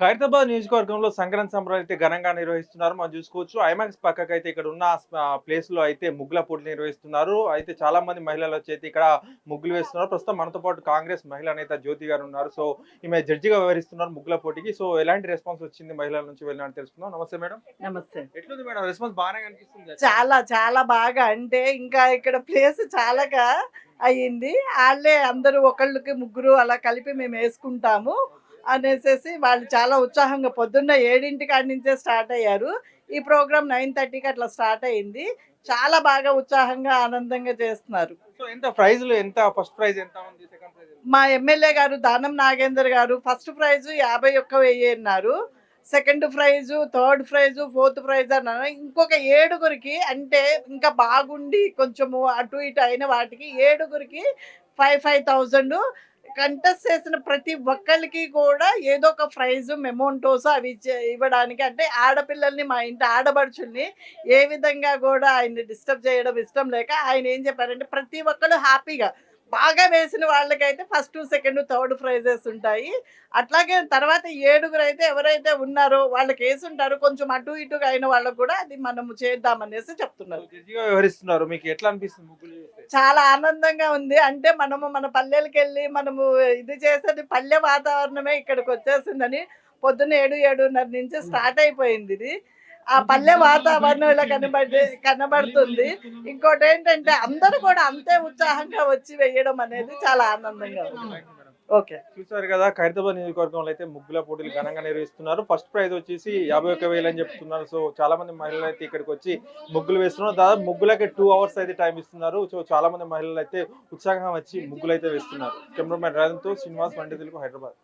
ఖైరతాబాద్ నియోజకవర్గంలో సంక్రాంతి సంబరాలు అయితే ఘనంగా నిర్వహిస్తున్నారు. మనం చూసుకోవచ్చు ఐమాక్స్ పక్కకు అయితే ఇక్కడ ఉన్న ప్లేస్లో అయితే ముగ్గుల పోటీలు నిర్వహిస్తున్నారు. అయితే చాలా మంది మహిళలు వచ్చి అయితే ఇక్కడ ముగ్గులు వేస్తున్నారు. ప్రస్తుతం మనతో పాటు కాంగ్రెస్ మహిళా నేత జ్యోతి గారు ఉన్నారు. సో ఈమె జడ్జిగా వ్యవహరిస్తున్నారు ముగ్గుల పోటీకి. సో ఎలాంటి రెస్పాన్స్ వచ్చింది మహిళల నుంచి వెళ్ళినట్టు తెలుసుకుందాం. నమస్తే మేడం. నమస్తే. ఎట్లుంది మేడం? రెస్పాన్స్ బాగానే కనిపిస్తుంది చాలా చాలా బాగా. అంటే ఇంకా ఇక్కడ ప్లేస్ చాలాగా అయ్యింది. వాళ్ళే అందరూ ఒకళ్ళకి ముగ్గురు అలా కలిపి మేము వేసుకుంటాము. అనేసి వాళ్ళు చాలా ఉత్సాహంగా పొద్దున్న ఏడింటి కాడి నుంచే స్టార్ట్ అయ్యారు. ఈ ప్రోగ్రామ్ నైన్ థర్టీకి అట్లా స్టార్ట్ అయింది. చాలా బాగా ఉత్సాహంగా ఆనందంగా చేస్తున్నారు. సో ఎంత ప్రైజ్లు ఎంత ఫస్ట్ ప్రైజ్ ఎంత ఉంది సెకండ్ ప్రైజ్ మా ఎమ్మెల్యే గారు దానం నాగేందర్ గారు ఫస్ట్ ప్రైజ్ యాభై ఒక్క వెయ్యి అన్నారు. Second prize third prize fourth prize అన్నారు. ఇంకొక ఏడుగురికి అంటే ఇంకా బాగుండి కొంచెము అటు ఇటు అయిన వాటికి ఏడుగురికి ఫైవ్ ఫైవ్ థౌజండ్ కంటెస్ట్ చేసిన ప్రతి ఒక్కరికి కూడా ఏదో ఒక ప్రైజ్ మెమోంటోస్ అవి ఇవ్వడానికి అంటే ఆడపిల్లల్ని మా ఇంటి ఆడబడుచుల్ని ఏ విధంగా కూడా ఆయన్ని డిస్టర్బ్ చేయడం ఇష్టం లేక ఆయన ఏం చెప్పారంటే ప్రతి ఒక్కరు హ్యాపీగా బాగా వేసిన వాళ్ళకైతే ఫస్ట్ సెకండ్ థర్డ్ ప్రైజెస్ ఉంటాయి. అట్లాగే తర్వాత ఏడుగురు అయితే ఎవరైతే ఉన్నారో వాళ్ళకి వేసి ఉంటారో కొంచెం అటు ఇటుగా అయిన వాళ్ళకు కూడా అది మనము చేద్దామనేసి చెప్తున్నారు. జడ్జిగా వ్యవహరిస్తున్నారు మీకు ఎట్లా అనిపిస్తుంది చాలా ఆనందంగా ఉంది. అంటే మనము మన పల్లెలకి వెళ్ళి మనము ఇది చేసేది పల్లె వాతావరణమే ఇక్కడికి వచ్చేసిందని పొద్దున్న ఏడు ఏడున్నర నుంచి స్టార్ట్ అయిపోయింది ఇది. ఆ పల్లె వాతావరణం ఇలా కనబడి కనబడుతుంది. ఇంకోటి ఏంటంటే అందరూ కూడా అంతే ఉత్సాహంగా వచ్చి వేయడం అనేది చాలా ఆనందంగా ఉంది. ఓకే. చూసారు కదా ఖైరతాబాద్ నియోజకవర్గంలో అయితే ముగ్గుల పోటీలు ఘనంగా నిర్వహిస్తున్నారు. ఫస్ట్ ప్రైజ్ వచ్చేసి యాభై ఒక్క వేలు అని చెప్తున్నారు. సో చాలా మంది మహిళలు అయితే ఇక్కడికి వచ్చి ముగ్గులు వేస్తున్నారు. దాదాపు ముగ్గులకి టూ అవర్స్ అయితే టైం ఇస్తున్నారు. సో చాలా మంది మహిళలు అయితే ఉత్సాహంగా వచ్చి ముగ్గులు అయితే వేస్తున్నారు. కెమెరామెన్ రాజంతో శ్రీనివాస్ వంటి తెలుగు హైదరాబాద్.